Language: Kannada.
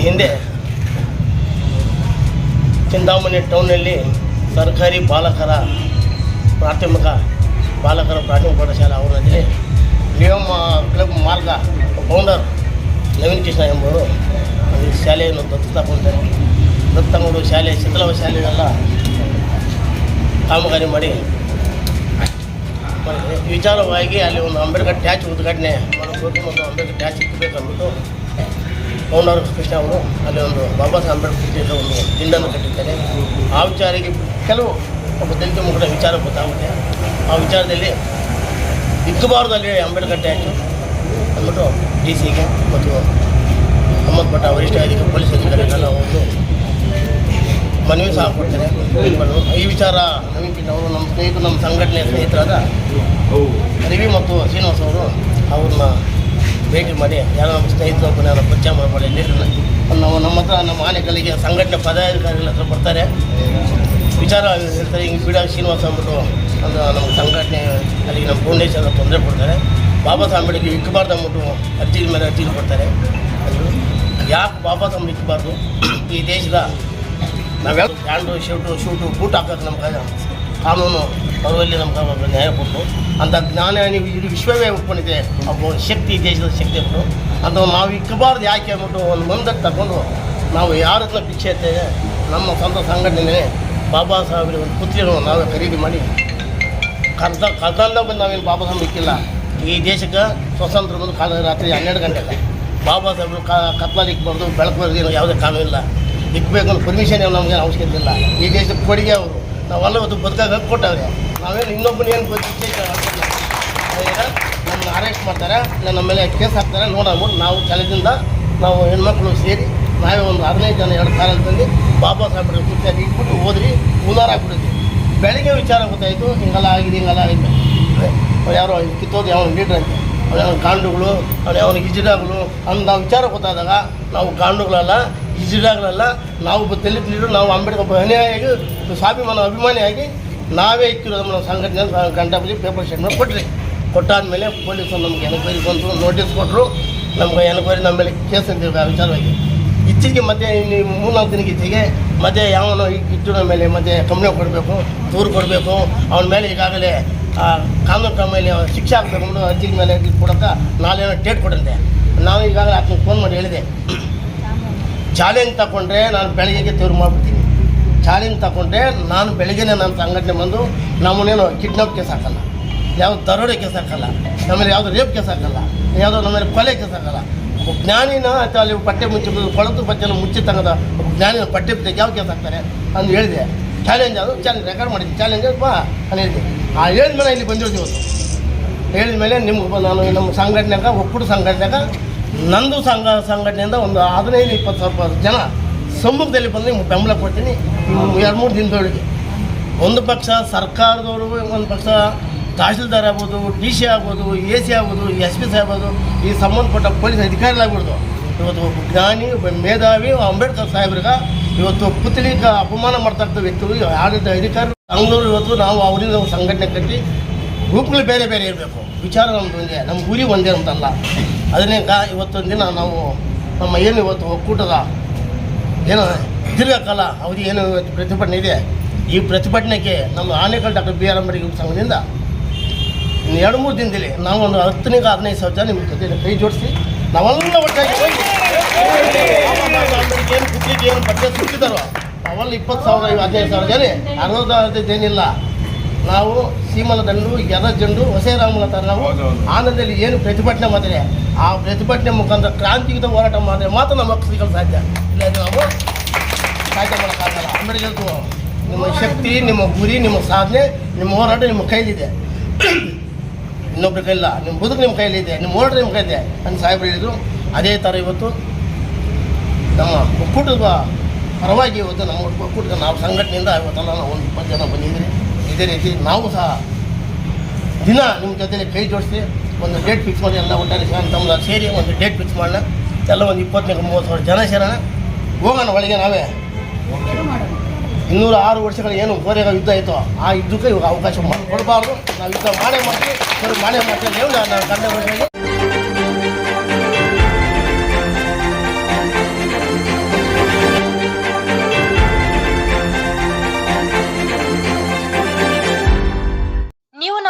ಹಿಂದೆ ಚಿಂತಾಮಣಿ ಟೌನ್ನಲ್ಲಿ ಸರ್ಕಾರಿ ಬಾಲಕರ ಪ್ರಾಥಮಿಕ ಬಾಲಕರ ಪ್ರಾಥಮಿಕ ಪಾಠಶಾಲೆ ಅವರಲ್ಲಿ ಲಿಯೋಮ ಕ್ಲಬ್ ಮಾರ್ಗ ಫೌಂಡರ್ ನವೀನ್ ಕೃಷ್ಣ ಎಂಬುವರು ಈ ಶಾಲೆಯನ್ನು ದತ್ತು ತಗೊಂತಾರೆ ದತ್ತು ತಗೊಂಡು ಶಾಲೆ ಶಿಥಲವ ಶಾಲೆಯನ್ನೆಲ್ಲ ಕಾಮಗಾರಿ ಮಾಡಿ ವಿಚಾರವಾಗಿ ಅಲ್ಲಿ ಒಂದು ಅಂಬೇಡ್ಕರ್ ಟ್ಯಾಚ್ ಉದ್ಘಾಟನೆ ಮಾಡಬೇಕು ಮತ್ತು ಅಂಬೇಡ್ಕರ್ ಟ್ಯಾಚ್ ಇಕ್ಕಬೇಕು ಫೌಂಡರ್ ಕೃಷ್ಣ ಅವರು, ಅಲ್ಲಿ ಒಂದು ಬಾಬಾ ಸಾಹೇಬ್ ಅಂಬೇಡ್ಕರ್ ಒಂದು ದಿಂಡನ್ನು ಕಟ್ಟಿದ್ದಾರೆ. ಆ ವಿಚಾರಕ್ಕೆ ಕೆಲವು ಒಬ್ಬ ದಲಿತ ಮುಖಂಡ ವಿಚಾರ ಗೊತ್ತಾಗುತ್ತೆ. ಆ ವಿಚಾರದಲ್ಲಿ ಇಕ್ಕಬಾರ್ದು ಅಲ್ಲಿ ಅಂಬೇಡ್ಕರ್ ಟ್ಯಾಚು ಅಂದ್ಬಿಟ್ಟು ಡಿ ಸಿಗೆ ಮತ್ತು ಸಂಬಂಧಪಟ್ಟ ವರಿಷ್ಠ ಅಧಿಕಾರಿ ಪೊಲೀಸ್ ಅಧಿಕಾರಿಗಳೆಲ್ಲ ಒಂದು ಮನವಿ ಸಹ ಕೊಡ್ತಾರೆ. ಈ ವಿಚಾರ ನವೀನ್ ಅವರು, ನಮ್ಮ ಸ್ನೇಹಿತರು, ನಮ್ಮ ಸಂಘಟನೆಯ ಸ್ನೇಹಿತರಾದ ರವಿ ಮತ್ತು ಶ್ರೀನಿವಾಸ್ ಅವರು ಅವ್ರನ್ನ ಭೇಟಿ ಮಾಡಿ ಯಾರೋ ನಮ್ಮ ಸ್ನೇಹಿತರು ಒಬ್ಬನ ಪರಿಚಯ ಮಾಡಿ ಲೀಡರ್ನ ನಾವು ನಮ್ಮ ಹತ್ರ ನಮ್ಮ ಆನೆಗಳಿಗೆ ಸಂಘಟನೆ ಪದಾಧಿಕಾರಿಗಳ ಹತ್ರ ಬರ್ತಾರೆ. ವಿಚಾರ ಹೇಳ್ತಾರೆ, ಹಿಂಗೆ ಬಿಡ ಶ್ರೀನಿವಾಸ ಅಂದ್ಬಿಟ್ಟು ಒಂದು ನಮ್ಮ ಸಂಘಟನೆ ಅಲ್ಲಿಗೆ ನಮ್ಮ ಫೌಂಡೇಶನ್ ತೊಂದರೆ ಕೊಡ್ತಾರೆ. ಬಾಬಾ ಸಾಹೇಬ್ ಅಂಬೇಡ್ಕರ್ ಇಕ್ಕಬಾರ್ದು ಅಂದ್ಬಿಟ್ಟು ಅರ್ಜಿ ಮೇಲೆ ಅರ್ಜಿ ಕೊಡ್ತಾರೆ. ಯಾಕೆ ಬಾಬಾ ಸಾಹೇಬ್ ಇಕ್ಕಬಾರ್ದು ಈ ದೇಶದ ನಾವು ಪ್ಯಾಂಟು ಶರ್ಟು ಶೂಟು, ಬೂಟ್ ಹಾಕೋದು ನಮ್ಗೆ ಕಾನೂನು ಅವರಲ್ಲಿ ನಮ್ಗೆ ನ್ಯಾಯ ಕೊಟ್ಟು ಅಂಥ ಜ್ಞಾನ ನೀವು ಇಡೀ ವಿಶ್ವವೇ ಒಪ್ಕೊಂಡಿದೆ. ಒಬ್ಬ ಶಕ್ತಿ, ದೇಶದ ಶಕ್ತಿ ಅಂದ್ಬಿಟ್ಟು ಅಂತ ನಾವು ಇಕ್ಕಬಾರ್ದು ಯಾಕೆ ಅಂದ್ಬಿಟ್ಟು ಒಂದು ಮಂದಕ್ಕೆ ತಗೊಂಡು ನಾವು ಯಾರ ಹತ್ರ ಭಿಕ್ಷೆ ನಮ್ಮ ಸ್ವಂತ ಸಂಘಟನೆ ಬಾಬಾ ಸಾಹೇಬ್ರಿಗೆ ಒಂದು ಪುತ್ರಿಯನ್ನು ನಾವೇ ಖರೀದಿ ಮಾಡಿ ಕರ್ದ ಕರ್ದಂದ ಬಂದು ನಾವೇನು ಬಾಬಾ ಸಾಹೇಬ್ ಇಕ್ಕಿಲ್ಲ. ಈ ದೇಶಕ್ಕೆ ಸ್ವತಂತ್ರ ಬಂದು ಕಾಲ ರಾತ್ರಿ ಹನ್ನೆರಡು ಗಂಟೆಗೆ ಬಾಬಾ ಸಾಹೇಬ್ರು ಕಾ ಕತ್ಲಲ್ಲಿ ಇಕ್ಬಾರ್ದು, ಬೆಳಕು ಯಾವುದೇ ಕಾನೂನು ಇಲ್ಲ. ಇಕ್ಬೇಕು ಪರ್ಮಿಷನ್ ನಮಗೆ ಅವಶ್ಯಕತೆ ಇಲ್ಲ. ಈ ದೇಶದ ಕೊಡುಗೆ ಅವರು. ನಾವೆಲ್ಲ ಇವತ್ತು ಬದುಕಾಗ ಕೊಟ್ಟವ್ರೆ. ನಾವೇನು ಇನ್ನೊಬ್ಬನ ಏನು ನಮ್ಮನ್ನ ಅರೆಸ್ಟ್ ಮಾಡ್ತಾರೆ, ಇಲ್ಲ ನಮ್ಮ ಮೇಲೆ ಕೇಸ್ ಹಾಕ್ತಾರೆ, ನೋಡೋಣ ನಾವು ಛಲದಿಂದ ನಾವು ಹೆಣ್ಮಕ್ಳು ಸೇರಿ ನಾವೇ ಒಂದು ಹದಿನೈದು ಜನ, ಎರಡು ತಂದು ಬಾಬಾ ಸಾಹೇಬ್ರ ಕುರ್ಚಿಯಾಗಿ ಇಟ್ಬಿಟ್ಟು ಹೋದ್ರಿ ಹಾಕ್ಬಿಟ್ಟಿದ್ವಿ ಬೆಳಿಗ್ಗೆ ವಿಚಾರ ಗೊತ್ತಾಯಿತು, ಹಿಂಗೆಲ್ಲ ಆಗಿದೆ ಹಿಂಗೆಲ್ಲ ಆಗಿದೆ ಯಾರೋ ಕಿತ್ತೋದು ಯಾವ ಲೀಡ್ರ್ ಅಂತ. ಅವ್ನು ಯಾವ ಗಾಂಡುಗಳು ಅವ್ನು ಯಾವ ಇಜಿಡಾಗಳು ಅಂತ ವಿಚಾರ ಗೊತ್ತಾದಾಗ ನಾವು ಗಾಂಡುಗಳಲ್ಲ ಇಜಿಡಾಗಳಲ್ಲ ನಾವು ದಲಿತ ಲೀಡರ್, ನಾವು ಅಂಬೇಡ್ಕರ್ ಒಬ್ಬ ಅನುಯಾಯಿಯಾಗಿ ಸ್ವಾಭಿಮಾನ, ಅಭಿಮಾನಿಯಾಗಿ ನಾವೇ ಇಕ್ಕಿರೋದು ನಮ್ಮ ಸಂಘಟನೆ ಗಂಟೆ ಪೇಪರ್ ಸ್ಟೇಟ್ಮೆಂಟ್ ಕೊಟ್ಟಾದ ಕೊಟ್ಟಾದ್ಮೇಲೆ ಪೊಲೀಸರು ನಮ್ಗೆ ಎನ್ಕ್ವೈರಿ ಬಂತು, ನೋಟಿಸ್ ಕೊಟ್ಟರು ನಮ್ಗೆ ಎನ್ಕ್ವೈರಿ ನಮ್ಮ ಮೇಲೆ ಕೇಸ್ ಅಂತ ವಿಚಾರವಾಗಿ. ಇತ್ತೀಚೆಗೆ ಮತ್ತೆ ಮೂರ್ನಾಲ್ಕು ದಿನಕ್ಕೆ ಇತ್ತೀಗೆ ಮತ್ತೆ ಯಾವನೋ ಇಟ್ಟಿನ ಮೇಲೆ ಮತ್ತೆ ಕಂಪ್ನಿ ಕೊಡಬೇಕು, ದೂರು ಕೊಡಬೇಕು. ಅವನ ಮೇಲೆ ಈಗಾಗಲೇ ಕಾನೂನು ಕ್ರಮ ಮೇಲೆ ಶಿಕ್ಷೆ ಅನ್ನೋ ಅರ್ಜಿ ಮೇಲೆ ಕೊಡೋಕೆ ನಾಳೆ ಡೇಟ್ ಕೊಡಂತೆ ನಾವು ಈಗಾಗಲೇ ಆತನಿಗೆ ಫೋನ್ ಮಾಡಿ ಹೇಳಿದೆ. ಚಾಲೆಂಜ್ ತಗೊಂಡ್ರೆ ನಾನು ಬೆಳಗ್ಗೆಗೆ ತೀವ್ರ ಮಾಡಿಬಿಡ್ತೀನಿ. ಚಾಲೆಂಜ್ ತಗೊಂಡ್ರೆ ನಾನು ಬೆಳಗ್ಗೆನೇ ನನ್ನ ಸಂಘಟನೆ ಬಂದು ನಮ್ಮನ್ನೇನು ಕಿಡ್ನಾಪ್ ಕೇಸ್ ಹಾಕಲ್ಲ. ಯಾವ್ದು ದರೋಡೆ ಕೇಸ್ ಹಾಕಲ್ಲ. ನಮ್ಮಲ್ಲಿ ಯಾವುದು ರೇಪ್ ಕೇಸ್ ಹಾಕಲ್ಲ. ಯಾವುದೋ ನಮ್ಮಲ್ಲಿ ಕೊಲೆ ಕೇಸ್ ಹಾಕಲ್ಲ. ಒಬ್ಬ ಜ್ಞಾನಿನ ಅಥವಾ ಅಲ್ಲಿ ಪಟ್ಟೆ ಮುಚ್ಚಿ ಕೊಳತು ಪಚ್ಚನ ಮುಚ್ಚಿ ತಗದ ಒಬ್ಬ ಜ್ಞಾನಿನ ಪಠ್ಯ ಬಿಟ್ಟು ಯಾವ ಕೇಸ್ ಹಾಕ್ತಾರೆ ಅಂತ ಹೇಳಿದೆ. ಚಾಲೆಂಜ್ ಅದು, ಚಾಲೆಂಜ್ ರೆಕಾರ್ಡ್ ಮಾಡಿದ್ದೆ ಚಾಲೆಂಜ್ ಬಾ ಅಂತ ಹೇಳಿದೆ. ಆ ಹೇಳಿದ್ಮೇಲೆ ಇಲ್ಲಿ ಬಂದಿರೋದು ಇವತ್ತು. ಹೇಳಿದ ಮೇಲೆ ನಿಮ್ಗೆ ನಾನು ನಮ್ಮ ಸಂಘಟನೆಗ ಒಕ್ಕೂಟ ಸಂಘಟನೆಗ ನಂದು ಸಂಘ ಸಂಘಟನೆಯಿಂದ ಒಂದು ಹದಿನೈದು ಇಪ್ಪತ್ತು ಸಾವಿರ ಜನ ಸಮ್ಮುಖದಲ್ಲಿ ಬಂದು ನಿಮ್ಗೆ ಬೆಂಬಲ ಕೊಡ್ತೀನಿ. ಎರಡು ಮೂರು ದಿನದೊಳಗೆ. ಒಂದು ಪಕ್ಷ ಸರ್ಕಾರದವರು, ಒಂದು ಪಕ್ಷ ತಹಶೀಲ್ದಾರ್ ಆಗ್ಬೋದು, ಡಿ ಸಿ ಆಗ್ಬೋದು, ಎ ಸಿ ಆಗ್ಬೋದು, ಎಸ್ ಪಿ ಸಿ ಆಗ್ಬೋದು, ಈ ಸಂಬಂಧಪಟ್ಟ ಪೊಲೀಸ್ ಅಧಿಕಾರಿಗಳಾಗ್ಬಿಡ್ದು. ಇವತ್ತು ಒಬ್ಬ ಜ್ಞಾನಿ, ಒಬ್ಬ ಮೇಧಾವಿ ಅಂಬೇಡ್ಕರ್ ಸಾಹೇಬ್ರಿಗೆ ಇವತ್ತು ಪುತ್ಲಿಕ ಅಪಮಾನ ಮಾಡ್ತಕ್ಕಂಥ ವ್ಯಕ್ತಿಗಳು ಆಡಳಿತ ಅಧಿಕಾರಿ ಅಂಗ್ಳೂರು ಇವತ್ತು ನಾವು ಅವರಿಂದ ಸಂಘಟನೆ ಕಟ್ಟಿ, ಗ್ರೂಪ್ಗಳು ಬೇರೆ ಬೇರೆ ಇರಬೇಕು. ವಿಚಾರ ನಮ್ದು ಒಂದೇ ನಮ್ಮ ಗುರಿ ಒಂದೇ ಅಂತಲ್ಲ. ಅದನ್ನೇ ಕಾ ಇವತ್ತೊಂದು ದಿನ ನಾವು ನಮ್ಮ ಏನು ಇವತ್ತು ಒಕ್ಕೂಟದ ಏನು ದೀರ್ಘಕಾಲ ಅವಧಿ ಏನು ಇವತ್ತು ಪ್ರತಿಭಟನೆ ಇದೆ, ಈ ಪ್ರತಿಭಟನೆಗೆ ನಮ್ಮ Anekal doctor B R Ambedkar ಸಂಘದಿಂದ ಎರಡು ಮೂರು ದಿನದಲ್ಲಿ ನಾವು ಒಂದು ಹತ್ತನಿಗೆ ಹದಿನೈದು ಸಾವಿರ ಜನ ನಿಮ್ಮ ಜೊತೆ ಕೈ ಜೋಡಿಸಿ ನಾವೆಲ್ಲ ಒಟ್ಟಾಗಿ ಹೋಗಿ ಏನು ಕುತ್ತಿಗೆ ಏನು ಬಟ್ಟೆ ಸುತ್ತಿದ್ದಾರೋ ಅವೆಲ್ಲ ಇಪ್ಪತ್ತು ಸಾವಿರ, ಹದಿನೈದು ಸಾವಿರ ಜನ. ಅರ್ಧದ ಅರ್ಧದ್ದೇನಿಲ್ಲ ಏನಿಲ್ಲ. ನಾವು ಸೀಮಲ ದಂಡು ಯದ ಜಂಡು ಹೊಸರಾಮನ ಥರ ನಾವು ಆನಂದದಲ್ಲಿ ಏನು ಪ್ರತಿಭಟನೆ ಮಾಡಿದ್ರೆ ಆ ಪ್ರತಿಭಟನೆ ಮುಖಾಂತರ ಕ್ರಾಂತಿಯುತ ಹೋರಾಟ ಮಾಡಿದ್ರೆ ಮಾತ್ರ ನಮ್ಮ ಸಿಗಲು ಸಾಧ್ಯ. ಇಲ್ಲ ನಾವು ಸಾಧ್ಯ ಮಾಡೋಕ್ಕಾಗಲ್ಲ ಅಂಬೇಡ್ಕರ್ ನಿಮ್ಮ ಶಕ್ತಿ ನಿಮ್ಮ ಗುರಿ ನಿಮ್ಮ ಸಾಧನೆ ನಿಮ್ಮ ಹೋರಾಟ ನಿಮ್ಮ ಕೈಲಿದೆ. ಇನ್ನೊಬ್ರ ಕೈಲಿಲ್ಲ ನಿಮ್ಮ ಬದುಕು ನಿಮ್ಮ ಕೈಲಿದೆ ನಿಮ್ಮ ಹೋರಾಟ ನಿಮ್ಮ ಕೈಲಿದೆ ಅಂತ ಸಾಹೇಬ್ರು ಹೇಳಿದ್ರು. ಅದೇ ಥರ ಇವತ್ತು ನಮ್ಮ ಒಕ್ಕೂಟದ ಪರವಾಗಿ ಇವತ್ತು ನಮ್ಮ ಒಕ್ಕೂಟದ ನಾವು ಸಂಘಟನೆಯಿಂದ ಇವತ್ತೆಲ್ಲ ನಾವು ಒಂದು ಇಪ್ಪತ್ತು ಜನ ಬಂದಿದ್ದೀರಿ. ಇದೇ ರೀತಿ ನಾವು ಸಹ ದಿನ ನಿಮ್ಮ ಜೊತೆಲಿ ಕೈ ಜೋಡಿಸಿ ಒಂದು ಡೇಟ್ ಫಿಕ್ಸ್ ಮಾಡಿ, ಎಲ್ಲ ಒಟ್ಟಾರೆ ತಮ್ಮ ಸೇರಿ ಒಂದು ಡೇಟ್ ಫಿಕ್ಸ್ ಮಾಡೋಣ. ಎಲ್ಲ ಒಂದು ಇಪ್ಪತ್ತನೇ ಮೂವತ್ತು ಸಾವಿರ ಜನ ಸೇರೋಣ. ಹೋಗೋಣ ಒಳಗೆ ನಾವೇ. ಇನ್ನೂರ ಆರು ವರ್ಷಗಳ ಏನು ಹೋರಾಟ ಯುದ್ಧ ಆಯಿತು ಆ ಯುದ್ಧಕ್ಕೆ ಇವಾಗ ಅವಕಾಶ ಮಾಡಿ ಕೊಡಬಾರ್ದು. ನಾವು ಯುದ್ಧ ಮಾಡೇ ಮಾಡ್ತೀವಿ ಮಾಡೇ ಮಾಡ್ತೀವಿ ನಾನು ಹೇಳಿ ನಾನು